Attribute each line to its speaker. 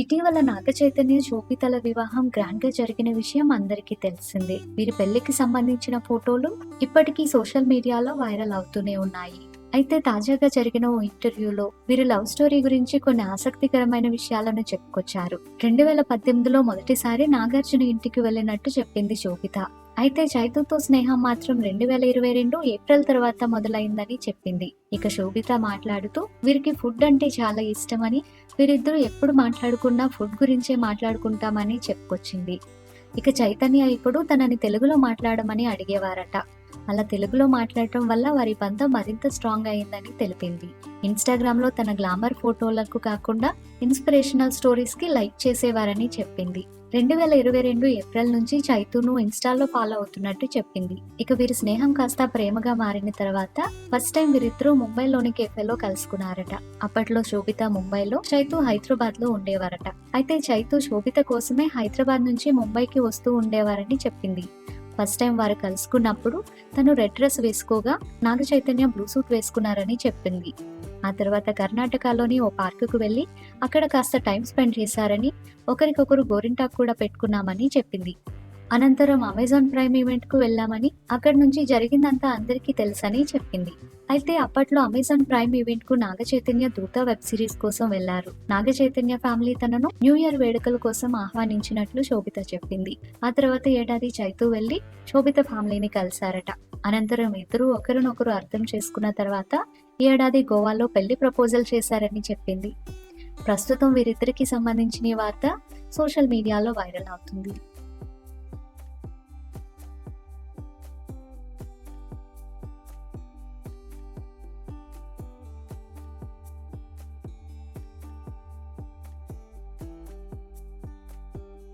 Speaker 1: ఇటీవల నాగ చైతన్య జోపితల వివాహం గ్రాండ్గా జరిగిన విషయం అందరికీ తెలిసిందే. వీరి పెళ్ళికి సంబంధించిన ఫోటోలు ఇప్పటికీ సోషల్ మీడియాలో వైరల్ అవుతూనే ఉన్నాయి. అయితే తాజాగా జరిగిన ఓ ఇంటర్వ్యూలో వీరి లవ్ స్టోరీ గురించి కొన్ని ఆసక్తికరమైన విషయాలను చెప్పుకొచ్చారు. రెండు వేల పద్దెనిమిదిలో మొదటిసారి నాగార్జున ఇంటికి వెళ్ళినట్టు చెప్పింది శోభిత. అయితే చైతుతో స్నేహం మాత్రం రెండు వేల ఇరవై రెండు ఏప్రిల్ తర్వాత మొదలైందని చెప్పింది. ఇక శోభిత మాట్లాడుతూ వీరికి ఫుడ్ అంటే చాలా ఇష్టమని వీరిద్దరూ ఎప్పుడు మాట్లాడుకున్నా ఫుడ్ గురించే మాట్లాడుకుంటామని చెప్పుకొచ్చింది. ఇక చైతన్య ఇప్పుడు తనని తెలుగులో మాట్లాడమని అడిగేవారట. అలా తెలుగులో మాట్లాడటం వల్ల వారి బంధం మరింత స్ట్రాంగ్ అయిందని తెలిపింది. ఇన్స్టాగ్రామ్లో తన గ్లామర్ ఫోటోలకు కాకుండా ఇన్స్పిరేషనల్ స్టోరీస్కి లైక్ చేసేవారని చెప్పింది. రెండు వేల ఇరవై రెండు ఏప్రిల్ నుంచి చైతును ఇన్స్టాల్లో ఫాలో అవుతున్నట్టు చెప్పింది. ఇక వీరి స్నేహం కాస్త ప్రేమగా మారిన తర్వాత ఫస్ట్ టైం వీరిద్దరూ ముంబైలోని కెఫేలో కలుసుకున్నారట. అప్పట్లో శోభిత ముంబైలో చైతు హైదరాబాద్లో ఉండేవారట. అయితే చైతు శోభిత కోసమే హైదరాబాద్ నుంచి ముంబైకి వస్తూ ఉండేవారని చెప్పింది. ఫస్ట్ టైం వారు కలుసుకున్నప్పుడు తను రెడ్ డ్రెస్ వేసుకోగా నాగ చైతన్య బ్లూ సూట్ వేసుకున్నారని చెప్పింది. ఆ తర్వాత కర్ణాటకలోని ఓ పార్కుకు వెళ్ళి అక్కడ కాస్త టైం స్పెండ్ చేశారని ఒకరికొకరు గోరింటాకు కూడా పెట్టుకున్నామని చెప్పింది. అనంతరం అమెజాన్ ప్రైమ్ ఈవెంట్కు వెళ్ళామని అక్కడి నుంచి జరిగిందంతా అందరికీ తెలుసని చెప్పింది. అయితే అప్పట్లో అమెజాన్ ప్రైమ్ ఈవెంట్కు నాగ చైతన్య దూత వెబ్ సిరీస్ కోసం వెళ్ళారు. నాగ చైతన్య ఫ్యామిలీ తనను న్యూ ఇయర్ వేడుకల కోసం ఆహ్వానించినట్లు శోభిత చెప్పింది. ఆ తర్వాత ఏడాది చైతూ వెళ్ళి శోభిత ఫ్యామిలీని కలిశారట. అనంతరం ఇద్దరు ఒకరినొకరు అర్థం చేసుకున్న తర్వాత ఈ ఏడాది గోవాలో పెళ్ళి ప్రపోజల్ చేశారని చెప్పింది. ప్రస్తుతం వీరిద్దరికి సంబంధించిన వార్త సోషల్ మీడియాలో వైరల్ అవుతుంది.